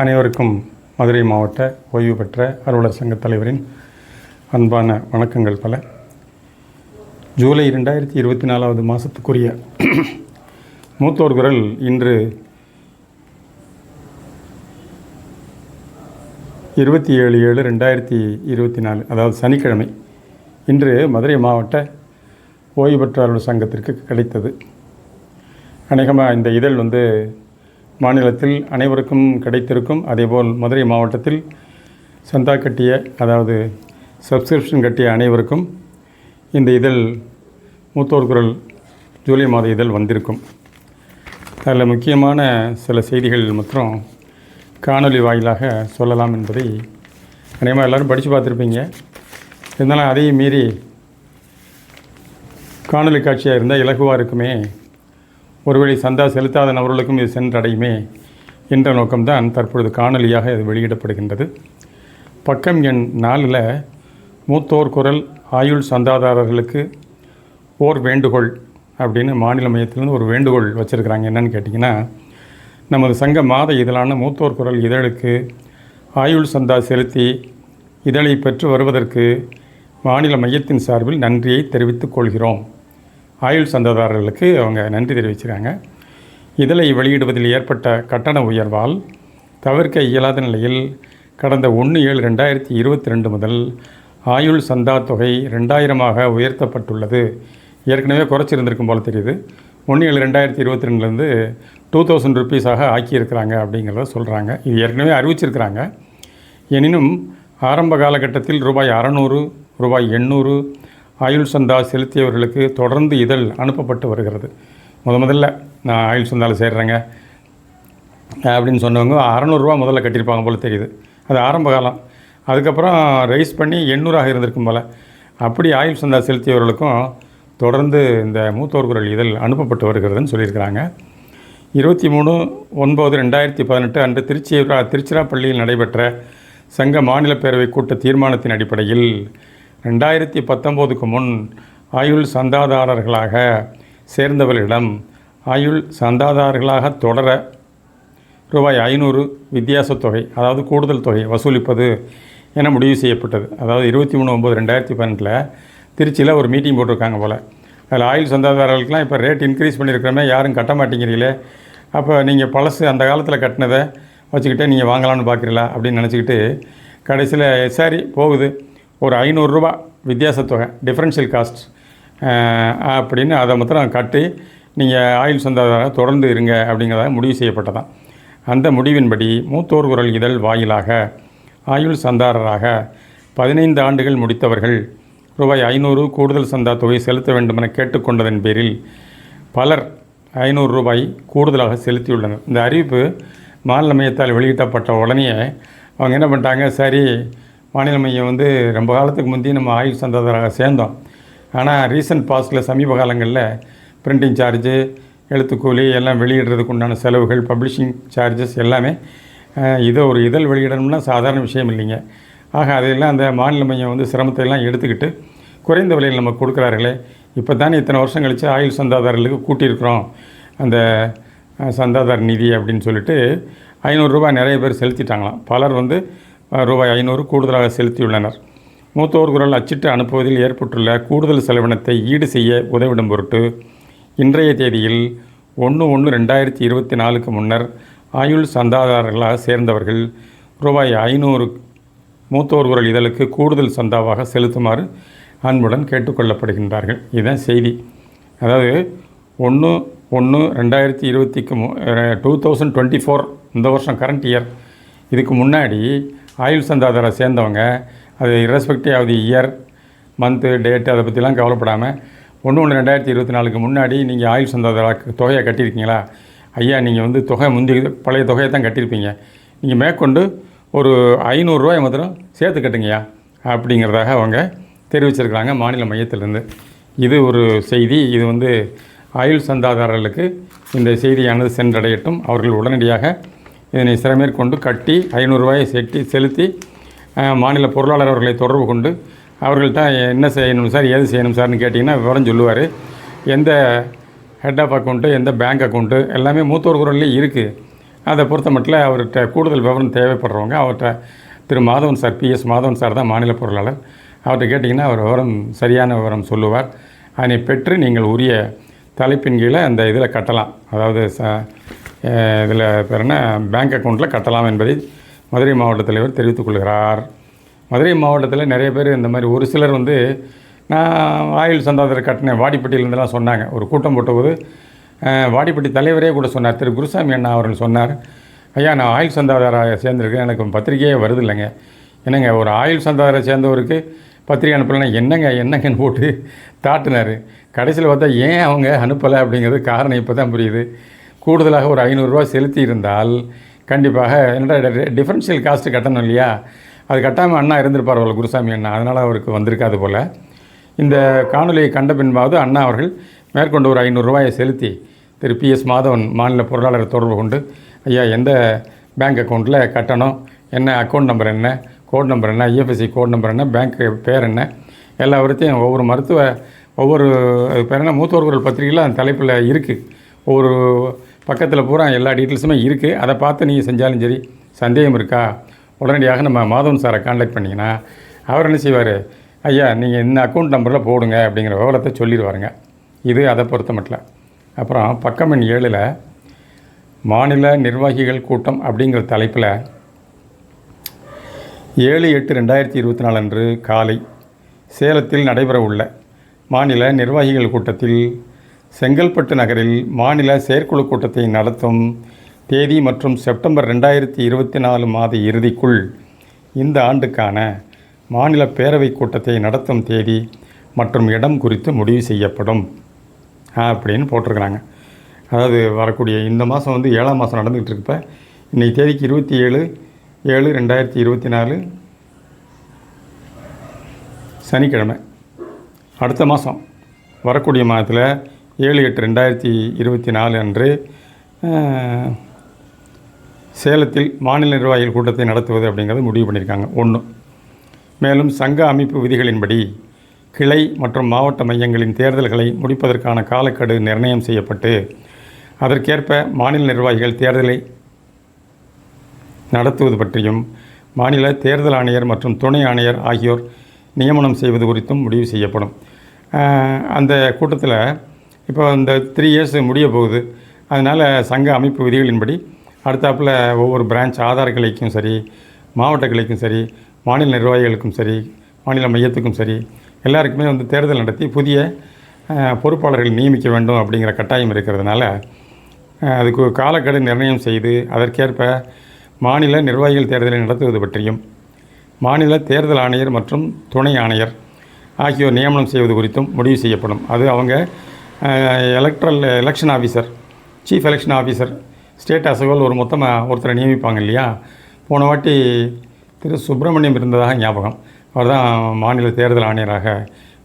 அனைவருக்கும் மதுரை மாவட்ட ஓய்வு பெற்ற அலுவலர் சங்க தலைவரின் அன்பான வணக்கங்கள் பல. ஜூலை ரெண்டாயிரத்தி இருபத்தி நாலாவது மாதத்துக்குரிய மூத்தோர் குரல் இன்று இருபத்தி ஏழு ஏழு ரெண்டாயிரத்தி இருபத்தி நாலு அதாவது சனிக்கிழமை இன்று மதுரை மாவட்ட ஓய்வு பெற்ற அலுவலர் சங்கத்திற்கு கிடைத்தது. அநேகமாக இந்த இதழ் வந்து மாநிலத்தில் அனைவருக்கும் கிடைத்திருக்கும் அதேபோல் மதுரை மாவட்டத்தில் சந்தா கட்டிய அதாவது சப்ஸ்கிரிப்ஷன் கட்டிய அனைவருக்கும் இந்த இதழ் மூத்தோர் குரல் ஜூலை மாத இதழ் வந்திருக்கும். அதில் முக்கியமான சில செய்திகள் மற்றும் காணொளி வாயிலாக சொல்லலாம் என்பதை அநேகமாக எல்லோரும் படித்து பார்த்துருப்பீங்க. இருந்தாலும் அதையும் மீறி காணொலி காட்சியாக இருந்தால் இலகுவாக இருக்குமே ஒருவேளை சந்தா செலுத்தாத நபர்களுக்கும் இது சென்றடையுமே என்ற நோக்கம்தான் தற்பொழுது காணொலியாக இது வெளியிடப்படுகின்றது. பக்கம் எண் நாலில் மூத்தோர் குரல் ஆயுள் சந்தாதாரர்களுக்கு ஓர் வேண்டுகோள் அப்படின்னு மாநில மையத்திலிருந்து ஒரு வேண்டுகோள் வச்சுருக்கிறாங்க. என்னன்னு கேட்டிங்கன்னா நமது சங்க மாத இதழான மூத்தோர் குரல் இதழுக்கு ஆயுள் சந்தா செலுத்தி இதழை பெற்று வருவதற்கு மாநில மையத்தின் சார்பில் நன்றியை தெரிவித்துக் கொள்கிறோம். ஆயுள் சந்தாதாரர்களுக்கு அவங்க நன்றி தெரிவிச்சிருக்காங்க இதழை வெளியிடுவதில் ஏற்பட்ட கட்டண உயர்வால் தவிர்க்க இயலாத நிலையில் கடந்த ஒன்று ஏழு ரெண்டாயிரத்தி இருபத்தி ரெண்டு முதல் ஆயுள் சந்தா தொகை ரெண்டாயிரமாக உயர்த்தப்பட்டுள்ளது. ஏற்கனவே குறைச்சிருந்திருக்கும் போல தெரியுது. ஒன்று ஏழு ரெண்டாயிரத்தி இருபத்தி ரெண்டுலேருந்து டூ தௌசண்ட் ருப்பீஸாக ஆக்கியிருக்கிறாங்க அப்படிங்கிறத சொல்கிறாங்க இது ஏற்கனவே அறிவிச்சிருக்கிறாங்க. எனினும் ஆரம்ப காலகட்டத்தில் ரூபாய் அறநூறு ரூபாய் எண்ணூறு ஆயுள் சந்தா செலுத்தியவர்களுக்கு தொடர்ந்து இதழ் அனுப்பப்பட்டு வருகிறது. முத முதல்ல நான் ஆயுள் சந்தாவில் சேர்றேங்க. அப்படின்னு சொன்னவங்க அறநூறுரூவா முதல்ல கட்டியிருப்பாங்க போல் தெரியுது. அது ஆரம்ப காலம். அதுக்கப்புறம் ரைஸ் பண்ணி எண்ணூறாக இருந்திருக்கும் போல். அப்படி ஆயுள் சந்தா செலுத்தியவர்களுக்கும் தொடர்ந்து இந்த மூத்தோர் குரல் இதழ் அனுப்பப்பட்டு வருகிறதுன்னு சொல்லியிருக்கிறாங்க. இருபத்தி மூணு ஒன்பது ரெண்டாயிரத்தி பதினெட்டு அன்று திருச்சி திருச்சிராப்பள்ளியில் நடைபெற்ற சங்க மாநில பேரவை கூட்ட தீர்மானத்தின் அடிப்படையில் ரெண்டாயிரத்தி பத்தொம்போதுக்கு முன் ஆயுள் சந்தாதாரர்களாக சேர்ந்தவர்களிடம் ஆயுள் சந்தாதாரர்களாக தொடர ரூபாய் ஐநூறு வித்தியாச தொகை அதாவது கூடுதல் தொகை வசூலிப்பது என முடிவு செய்யப்பட்டது. அதாவது இருபத்தி மூணு ஒம்பது ரெண்டாயிரத்தி பதினெட்டில் திருச்சியில் ஒரு மீட்டிங் போட்டிருக்காங்க போல். அதில் ஆயுள் சந்தாதாரர்களுக்கெலாம் இப்போ ரேட் இன்க்ரீஸ் பண்ணியிருக்கிறோமே யாரும் கட்ட மாட்டேங்கிறீங்களே அப்போ நீங்கள் பழசு அந்த காலத்தில் கட்டினதை வச்சுக்கிட்டே நீங்கள் வாங்கலாம்னு பார்க்குறீங்களா அப்படின்னு நினச்சிக்கிட்டு கடைசியில் சரி போகுது. ஒரு ஐநூறுரூபா வித்தியாச தொகை டிஃப்ரென்ஷியல் காஸ்ட் அப்படின்னு அதை மாத்திரம் கட்டி நீங்கள் ஆயுள் சந்தாதார தொடர்ந்து இருங்க அப்படிங்கிறதாக முடிவு செய்யப்பட்டதான். அந்த முடிவின்படி மூத்தோர் குரல் இதழ் வாயிலாக ஆயுள் சந்தாரராக பதினைந்து ஆண்டுகள் முடித்தவர்கள் ரூபாய் ஐநூறு கூடுதல் சந்தா தொகை செலுத்த வேண்டுமென கேட்டுக்கொண்டதன் பேரில் பலர் ஐநூறு ரூபாய் கூடுதலாக செலுத்தியுள்ளனர். இந்த அறிவிப்பு மாநில மையத்தால் வெளியிட்டப்பட்ட உடனே அவங்க என்ன பண்ணிட்டாங்க? சரி மாநில மையம் வந்து ரொம்ப காலத்துக்கு முந்தைய நம்ம ஆயுள் சந்தாதாராக சேர்ந்தோம். ஆனால் ரீசன்ட் பாஸ்டில் சமீப காலங்களில் பிரிண்டிங் சார்ஜு எழுத்துக்கூலி எல்லாம் வெளியிடுறதுக்கு உண்டான செலவுகள் பப்ளிஷிங் சார்ஜஸ் எல்லாமே இதை ஒரு இதழ் வெளியிடணும்னா சாதாரண விஷயம் இல்லைங்க. ஆக அதையெல்லாம் அந்த மாநில மையம் வந்து சிரமத்தை எல்லாம் எடுத்துக்கிட்டு குறைந்த விலையில் நம்ம கொடுக்குறார்களே. இப்போ தானே இத்தனை வருஷம் கழித்து ஆயுள் சந்தாதாரர்களுக்கு கூட்டியிருக்கிறோம். அந்த சந்தாதார நிதி அப்படின்னு சொல்லிட்டு ஐநூறுரூபா நிறைய பேர் செலுத்திட்டாங்களாம். பலர் வந்து ரூபாய் ஐநூறு கூடுதலாக செலுத்தியுள்ளனர். மூத்தோர் குரல் அச்சிட்டு அனுப்புவதில் ஏற்பட்டுள்ள கூடுதல் செலவினத்தை ஈடு செய்ய உதவிடும் பொருட்டு இன்றைய தேதியில் ஒன்று ஒன்று ரெண்டாயிரத்தி இருபத்தி நாலுக்கு முன்னர் ஆயுள் சந்தாதாரர்களாக சேர்ந்தவர்கள் ரூபாய் ஐநூறு மூத்தோர் குரல் இதழுக்கு கூடுதல் சந்தாவாக செலுத்துமாறு அன்புடன் கேட்டுக்கொள்ளப்படுகின்றார்கள். இதுதான் செய்தி. அதாவது ஒன்று ஒன்று ரெண்டாயிரத்தி இருபத்திக்கு மு டூ தௌசண்ட் டுவெண்ட்டி ஃபோர் இந்த வருஷம் கரண்ட் இயர். இதுக்கு முன்னாடி ஆயுள் சந்தாதார சேர்ந்தவங்க அது irrespective of the year month date அதை பற்றிலாம் கவலைப்படாமல் ஒன்று ஒன்று ரெண்டாயிரத்தி இருபத்தி நாலுக்கு முன்னாடி நீங்கள் ஆயுள் சந்தாதார தொகையை கட்டியிருக்கீங்களா? ஐயா நீங்கள் வந்து தொகை முந்தி பழைய தொகையை தான் கட்டியிருப்பீங்க. நீங்கள் மேற்கொண்டு ஒரு ஐநூறுரூவாய் மாத்திரம் சேர்த்து கட்டுங்கய்யா அப்படிங்கிறதாக அவங்க தெரிவிச்சிருக்கிறாங்க மாநில மையத்திலேருந்து. இது ஒரு செய்தி. இது வந்து ஆயுள் சந்தாதாரர்களுக்கு இந்த செய்தியானது சென்றடையட்டும். அவர்கள் உடனடியாக இதனை சிறமேற்கொண்டு கட்டி ஐநூறுரூவாயை செட்டி செலுத்தி மாநில பொருளாளர் அவர்களை தொடர்பு கொண்டு அவர்கள்ட்ட என்ன செய்யணும் சார் ஏது செய்யணும் சார்னு கேட்டிங்கன்னா விவரம் சொல்லுவார். எந்த ஹெட் ஆஃப் அக்கௌண்ட்டு எந்த பேங்க் அக்கௌண்ட்டு எல்லாமே மூத்தோர் குரல்லே இருக்குது அதை பொறுத்த மட்டும் அவர்கிட்ட கூடுதல் விவரம் தேவைப்படுறவங்க அவர்கிட்ட Thiru Madhavan sir PS Madhavan sir தான் மாநில பொருளாளர். அவர்கிட்ட கேட்டிங்கன்னா அவர் விவரம் சரியான விவரம் சொல்லுவார். அதனை பெற்று நீங்கள் உரிய தலைப்பின் கீழே அந்த இதில் கட்டலாம். அதாவது ச இதில் பேர் என்ன? பேங்க் அக்கௌண்ட்டில் கட்டலாம் என்பதை மதுரை மாவட்ட தலைவர் தெரிவித்துக் கொள்கிறார். மதுரை மாவட்டத்தில் நிறைய பேர் இந்த மாதிரி ஒரு சிலர் வந்து நான் ஆயுள் சந்தாதாரர் கட்டினேன் வாடிப்பட்டியிலேருந்துலாம் சொன்னாங்க. ஒரு கூட்டம் போட்டபோது வாடிப்பட்டி தலைவரே கூட சொன்னார். திரு. குருசாமி அண்ணா அவர்கள் சொன்னார் ஐயா நான் ஆயுள் சந்தாதார சேர்ந்துருக்கேன். எனக்கு பத்திரிக்கையே வருது இல்லைங்க. என்னங்க ஒரு ஆயுள் சந்தாதார சேர்ந்தவருக்கு பத்திரிக்கை அனுப்பலைன்னா என்னங்க என்னங்கன்னு போட்டு தாட்டினார். கடைசியில் பார்த்தா ஏன் அவங்க அனுப்பலை? அப்படிங்கிறது காரணம் இப்போ தான் புரியுது. கூடுதலாக ஒரு ஐநூறுரூவா செலுத்தி இருந்தால் கண்டிப்பாக என்னடா டிஃபரன்ஷியல் காஸ்ட்டு கட்டணும் இல்லையா? அது கட்டாமல் அண்ணா இருந்திருப்பார் குருசாமி அண்ணா. அதனால் அவருக்கு வந்திருக்காது போல். இந்த காணொலியை கண்ட பின்பாவது அண்ணா அவர்கள் மேற்கொண்டு ஒரு ஐநூறுரூவாயை செலுத்தி திரு பி எஸ் மாதவன் மாநில பொருளாளர் தொடர்பு கொண்டு ஐயா எந்த பேங்க் அக்கௌண்ட்டில் கட்டணும்? என்ன அக்கௌண்ட் நம்பர் என்ன? கோட் நம்பர் என்ன? ஐஎஃப்எஸ்சி கோட் நம்பர் என்ன? பேங்க் பேர் என்ன? எல்லா ஒவ்வொரு மருத்துவ ஒவ்வொரு பேர் என்ன? மூத்தோர்கள் பத்திரிகையில் அந்த தலைப்பில் இருக்குது ஒவ்வொரு பக்கத்தில் பூரா எல்லா டீட்டெயில்ஸுமே இருக்குது அதை பார்த்து நீங்கள் செஞ்சாலும் சரி சந்தேகம் இருக்கா? உடனடியாக நம்ம மாதவன் சாரை காண்டாக்ட் பண்ணிங்கன்னா அவர் என்ன செய்வார்? ஐயா நீங்கள் இந்த அக்கௌண்ட் நம்பரில் போடுங்க அப்படிங்கிற விவரத்தை சொல்லிடுவாருங்க. இது அதை பொறுத்த மட்டும் அப்புறம் பக்கம் எண் ஏழில் மாநில நிர்வாகிகள் கூட்டம் அப்படிங்கிற தலைப்பில் ஏழு எட்டு ரெண்டாயிரத்தி இருபத்தி நாலு அன்று காலை சேலத்தில் நடைபெறவுள்ள மாநில நிர்வாகிகள் கூட்டத்தில் செங்கல்பட்டு நகரில் மாநில செயற்குழு கூட்டத்தை நடத்தும் தேதி மற்றும் செப்டம்பர் ரெண்டாயிரத்தி இருபத்தி நாலு மாத இறுதிக்குள் இந்த ஆண்டுக்கான மாநில பேரவை கூட்டத்தை நடத்தும் தேதி மற்றும் இடம் குறித்து முடிவு செய்யப்படும். அப்படின்னு போட்டிருக்கிறாங்க. அதாவது வரக்கூடிய இந்த மாதம் வந்து ஏழாம் மாதம் நடந்துகிட்டு இருக்கப்ப இன்னைக்கு தேதிக்கு இருபத்தி ஏழு ஏழு ரெண்டாயிரத்தி இருபத்தி நாலு சனிக்கிழமை. அடுத்த மாதம் வரக்கூடிய மாதத்தில் ஏழு எட்டு ரெண்டாயிரத்தி இருபத்தி நாலு அன்று சேலத்தில் மாநில நிர்வாகிகள் கூட்டத்தை நடத்துவது அப்படிங்கிறது முடிவு பண்ணியிருக்காங்க. ஒன்று மேலும் சங்க அமைப்பு விதிகளின்படி கிளை மற்றும் மாவட்ட மையங்களின் தேர்தல்களை முடிப்பதற்கான காலக்கெடு நிர்ணயம் செய்யப்பட்டு அதற்கேற்ப மாநில நிர்வாகிகள் தேர்தலை நடத்துவது பற்றியும் மாநில தேர்தல் ஆணையர் மற்றும் துணை ஆணையர் ஆகியோர் நியமனம் செய்வது குறித்தும் முடிவு செய்யப்படும். அந்த கூட்டத்தில் இப்போ இந்த த்ரீ இயர்ஸ் முடிய போகுது. அதனால் சங்க அமைப்பு விதிகளின்படி அடுத்தாப்புல ஒவ்வொரு பிரான்ச் ஆதார கிளைக்கும் சரி மாவட்ட கிளைக்கும் சரி மாநில நிர்வாகிகளுக்கும் சரி மாநில மையத்துக்கும் சரி எல்லாருக்குமே வந்து தேர்தல் நடத்தி புதிய பொறுப்பாளர்கள் நியமிக்க வேண்டும் அப்படிங்கிற கட்டாயம் இருக்கிறதுனால அதுக்கு காலக்கெடு நிர்ணயம் செய்து அதற்கேற்ப மாநில நிர்வாகிகள் தேர்தலை நடத்துவது பற்றியும் மாநில தேர்தல் ஆணையர் மற்றும் துணை ஆணையர் ஆகியோர் நியமனம் செய்வது குறித்தும் முடிவு செய்யப்படும். அது அவங்க electoral election officer chief election officer state அசகோல் ஒரு மொத்தமாக ஒருத்தரை நியமிப்பாங்க இல்லையா? போன வாட்டி திரு சுப்பிரமணியம் இருந்ததாக ஞாபகம். அவர் தான் மாநில தேர்தல் ஆணையராக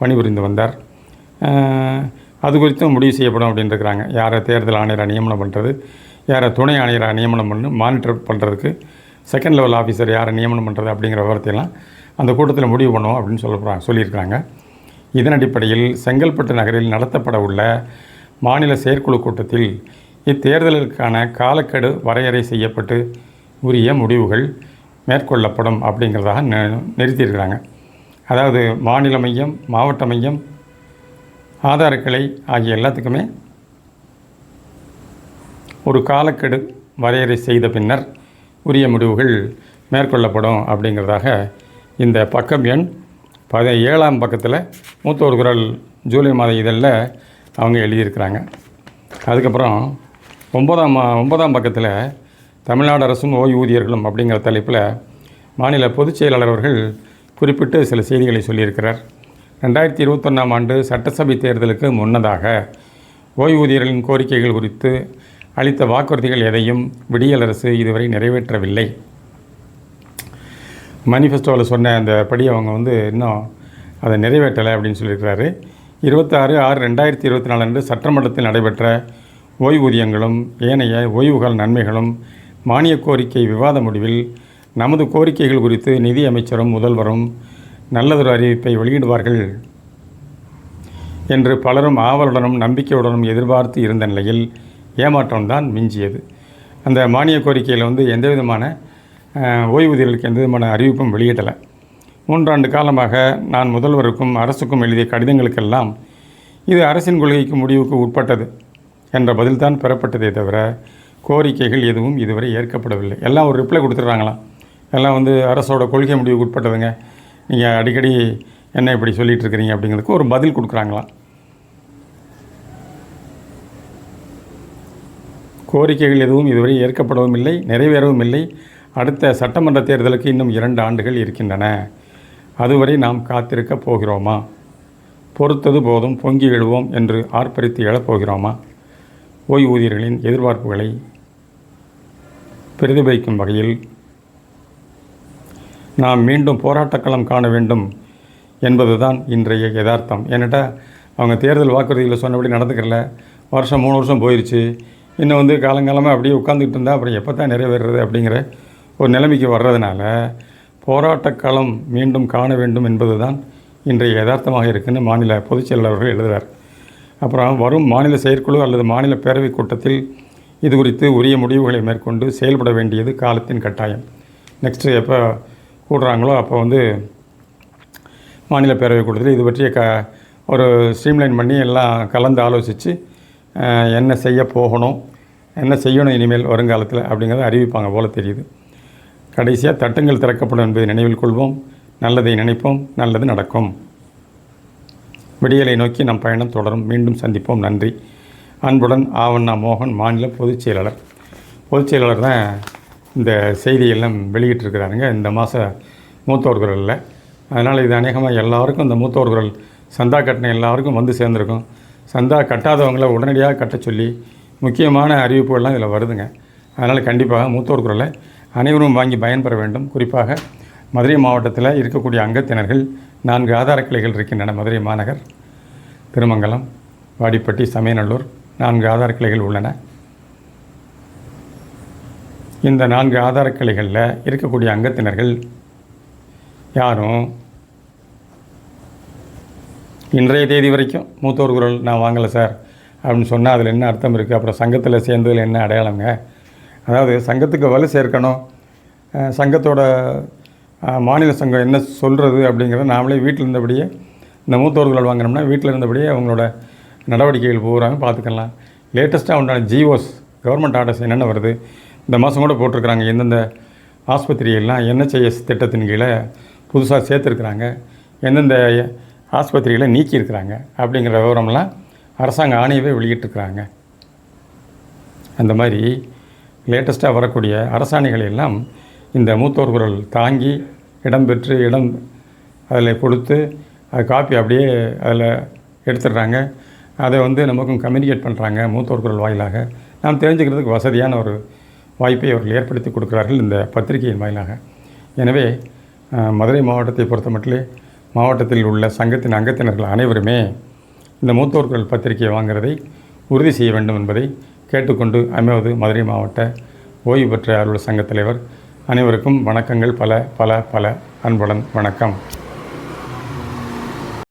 பணிபுரிந்து வந்தார். அது குறித்தும் முடிவு செய்யப்படும் அப்படின்னு இருக்கிறாங்க. யாரை தேர்தல் ஆணையராக நியமனம் பண்ணுறது யாரை துணை ஆணையராக நியமனம் பண்ணு மானிட்டர் பண்ணுறதுக்கு செகண்ட் லெவல் ஆஃபீஸர் யாரை நியமனம் பண்ணுறது அப்படிங்கிற விவரத்தையெல்லாம் அந்த கூட்டத்தில் முடிவு பண்ணுவோம் அப்படின்னு சொல்ல போகிறாங்க சொல்லியிருக்கிறாங்க. இதன் அடிப்படையில் செங்கல்பட்டு நகரில் நடத்தப்பட உள்ள மாநில செயற்குழு கூட்டத்தில் இத்தேர்தலுக்கான காலக்கெடு வரையறை செய்யப்பட்டு உரிய முடிவுகள் மேற்கொள்ளப்படும் அப்படிங்கிறதாக நிறுத்தியிருக்கிறாங்க. அதாவது மாநில மையம் மாவட்ட மையம் ஆதார கிளை ஆகிய எல்லாத்துக்குமே ஒரு காலக்கெடு வரையறை செய்த பின்னர் உரிய முடிவுகள் மேற்கொள்ளப்படும் அப்படிங்கிறதாக இந்த பக்கம் எண் பத ஏழாம் பக்கத்தில் மூத்தோர் குரல் ஜூலை மாத இதழில் அவங்க எழுதியிருக்கிறாங்க. அதுக்கப்புறம் ஒன்பதாம் மா- ஒன்பதாம் பக்கத்தில் தமிழ்நாடு அரசும் ஓய்வூதியர்களும் அப்படிங்கிற தலைப்பில் மாநில பொதுச் செயலாளர் அவர்கள் குறிப்பிட்டு சில செய்திகளை சொல்லியிருக்கிறார். ரெண்டாயிரத்தி இருபத்தொன்னாம் ஆண்டு சட்டசபை தேர்தலுக்கு முன்னதாக ஓய்வூதியர்களின் கோரிக்கைகள் குறித்து அளித்த வாக்குறுதிகள் எதையும் விடியல் அரசு இதுவரை நிறைவேற்றவில்லை. மேனிஃபெஸ்டோவில் சொன்ன அந்த படி அவங்க வந்து இன்னும் அதை நிறைவேற்றலை அப்படின்னு சொல்லியிருக்கிறாரு. இருபத்தாறு ஆறு ரெண்டாயிரத்தி இருபத்தி நாலு அன்று சட்டமன்றத்தில் நடைபெற்ற ஓய்வூதியங்களும் ஏனைய ஓய்வுகால நன்மைகளும் மானியக் கோரிக்கை விவாத முடிவில் நமது கோரிக்கைகள் குறித்து நிதி அமைச்சரும் முதல்வரும் நல்லதொரு அறிவிப்பை வெளியிடுவார்கள் என்று பலரும் ஆவலுடனும் நம்பிக்கையுடனும் எதிர்பார்த்து இருந்த நிலையில் ஏமாற்றம்தான் மிஞ்சியது. அந்த மானிய கோரிக்கையில் வந்து எந்த விதமான ஓய்வூதியர்களுக்கு எந்த விதமான அறிவிப்பும் வெளியிடலை. மூன்றாண்டு காலமாக நான் முதல்வருக்கும் அரசுக்கும் எழுதிய கடிதங்களுக்கெல்லாம் இது அரசின் கொள்கைக்கு முடிவுக்கு உட்பட்டது என்ற பதில்தான் பெறப்பட்டதே தவிர கோரிக்கைகள் எதுவும் இதுவரை ஏற்கப்படவில்லை. எல்லாம் ஒரு ரிப்ளை கொடுத்துட்றாங்களாம். எல்லாம் வந்து அரசோட கொள்கை முடிவுக்கு உட்பட்டதுங்க. நீங்கள் அடிக்கடி என்ன இப்படி சொல்லிகிட்டு இருக்கிறீங்க அப்படிங்கிறதுக்கு ஒரு பதில் கொடுக்குறாங்களாம். கோரிக்கைகள் எதுவும் இதுவரை ஏற்கப்படவும் இல்லை நிறைவேறவும் இல்லை. அடுத்த சட்டமன்ற தேர்தலுக்கு இன்னும் இரண்டு ஆண்டுகள் இருக்கின்றன. அதுவரை நாம் காத்திருக்கப் போகிறோமா? பொறுத்தது போதும் பொங்கி எழுவோம் என்று ஆர்ப்பரித்து எழப் போகிறோமா? ஓய்வூதியர்களின் எதிர்பார்ப்புகளை பிரதிபலிக்கும் வகையில் நாம் மீண்டும் போராட்டக்களம் காண வேண்டும் என்பதுதான் இன்றைய யதார்த்தம். ஏன்னாட்டா அவங்க தேர்தல் வாக்குறுதியில் சொன்னபடி நடந்துக்கல வருஷம் மூணு வருஷம் போயிடுச்சு இன்னும் வந்து காலங்காலமாக அப்படியே உட்காந்துக்கிட்டு இருந்தால் அப்புறம் எப்போ தான் நிறைவேறுறது அப்படிங்கிற ஒரு நிலைமைக்கு வர்றதுனால போராட்டக்களம் மீண்டும் காண வேண்டும் என்பது தான் இன்றைய யதார்த்தமாக இருக்குன்னு மாநில பொதுச் எழுதுகிறார் அப்புறம் வரும் மாநில செயற்குழு அல்லது மாநில பேரவைக் கூட்டத்தில் இது குறித்து உரிய முடிவுகளை மேற்கொண்டு செயல்பட வேண்டியது காலத்தின் கட்டாயம். நெக்ஸ்ட்டு எப்போ கூடுறாங்களோ அப்போ வந்து மாநில பேரவைக் கூட்டத்தில் இது பற்றிய க ஒரு ஸ்ட்ரீம்லைன் பண்ணி எல்லாம் கலந்து ஆலோசித்து என்ன செய்ய போகணும் என்ன செய்யணும் இனிமேல் வருங்காலத்தில் அப்படிங்கிறத அறிவிப்பாங்க போல தெரியுது. கடைசியாக தட்டுங்கள் திறக்கப்படும் என்பதை நினைவில் கொள்வோம். நல்லதை நினைப்போம் நல்லது நடக்கும். விடியலை நோக்கி நம் பயணம் தொடரும். மீண்டும் சந்திப்போம். நன்றி. அன்புடன் ஆவண்ணா மோகன் மாநில பொதுச் செயலாளர். பொதுச் செயலாளர் தான் இந்த செய்தியெல்லாம் வெளியிட்டிருக்கிறாருங்க. இந்த மாத மூத்தோர் குரலில். அதனால் இது அநேகமாக எல்லாருக்கும் இந்த மூத்தோர் குரல் சந்தா கட்டின எல்லாருக்கும் வந்து சேர்ந்துருக்கும். சந்தா கட்டாதவங்கள உடனடியாக கட்ட சொல்லி முக்கியமான அறிவிப்புகள்லாம் இதில் வருதுங்க. அதனால் கண்டிப்பாக மூத்தோர் குரலை அனைவரும் வாங்கி பயன்பெற வேண்டும். குறிப்பாக மதுரை மாவட்டத்தில் இருக்கக்கூடிய அங்கத்தினர்கள் நான்கு ஆதார கிளைகள் இருக்கின்றன. மதுரை மாநகர் திருமங்கலம் வாடிப்பட்டி சமயநல்லூர் நான்கு ஆதார கிளைகள் உள்ளன. இந்த நான்கு ஆதார கிளைகளில் இருக்கக்கூடிய அங்கத்தினர்கள் யாரும் இன்றைய தேதி வரைக்கும் மூத்தோர் குரல் நான் வாங்கலை சார். அப்படின்னு சொன்னால் அதில் என்ன அர்த்தம் இருக்குது அப்புறம் சங்கத்தில் சேர்ந்ததில் என்ன அடையாளங்க? அதாவது சங்கத்துக்கு வலு சேர்க்கணும். சங்கத்தோட மாநில சங்கம் என்ன சொல்கிறது அப்படிங்கிறத நாமளே வீட்டில் இருந்தபடியே இந்த மூத்தோர்கள் வாங்கினோம்னா வீட்டில் இருந்தபடியே அவங்களோட நடவடிக்கைகள் பூராங்க பார்த்துக்கலாம். லேட்டஸ்ட்டாக உண்டான ஜிஓஸ் கவர்மெண்ட் ஆர்டர்ஸ் என்னென்ன வருது? இந்த மாதம் கூட போட்டிருக்கிறாங்க. எந்தெந்த ஆஸ்பத்திரியெல்லாம் என்ஹெச்ஐஎஸ் திட்டத்தின் கீழே புதுசாக சேர்த்துருக்குறாங்க. எந்தெந்த ஆஸ்பத்திரிகளை நீக்கியிருக்கிறாங்க அப்படிங்கிற விவரம்லாம் அரசாங்க ஆணையவே வெளியிட்டிருக்கிறாங்க. அந்த மாதிரி லேட்டஸ்ட்டாக வரக்கூடிய அரசாணைகளை எல்லாம் இந்த மூத்தோர் குரல் தாங்கி இடம்பெற்று இடம் அதில் கொடுத்து அது காப்பி அப்படியே அதில் எடுத்துடுறாங்க. அதை வந்து நமக்கும் கம்யூனிகேட் பண்ணுறாங்க மூத்தோர் குரல் வாயிலாக. நாம் தெரிஞ்சுக்கிறதுக்கு வசதியான ஒரு வாய்ப்பை அவர்கள் ஏற்படுத்தி கொடுக்கிறார்கள் இந்த பத்திரிகையின் வாயிலாக. எனவே மதுரை மாவட்டத்தை பொறுத்தமட்டிலே மாவட்டத்தில் உள்ள சங்கத்தின் அங்கத்தினர்கள் அனைவருமே இந்த மூத்தோர் குரல் பத்திரிகையை வாங்குறதை உறுதி செய்ய வேண்டும் என்பதை கேட்டுக்கொண்டு அமைவது மதுரை மாவட்ட ஓய்வு பெற்ற அலுவலர் சங்கத் தலைவர் அனைவருக்கும் வணக்கங்கள். பல பல பல அன்புடன் வணக்கம்.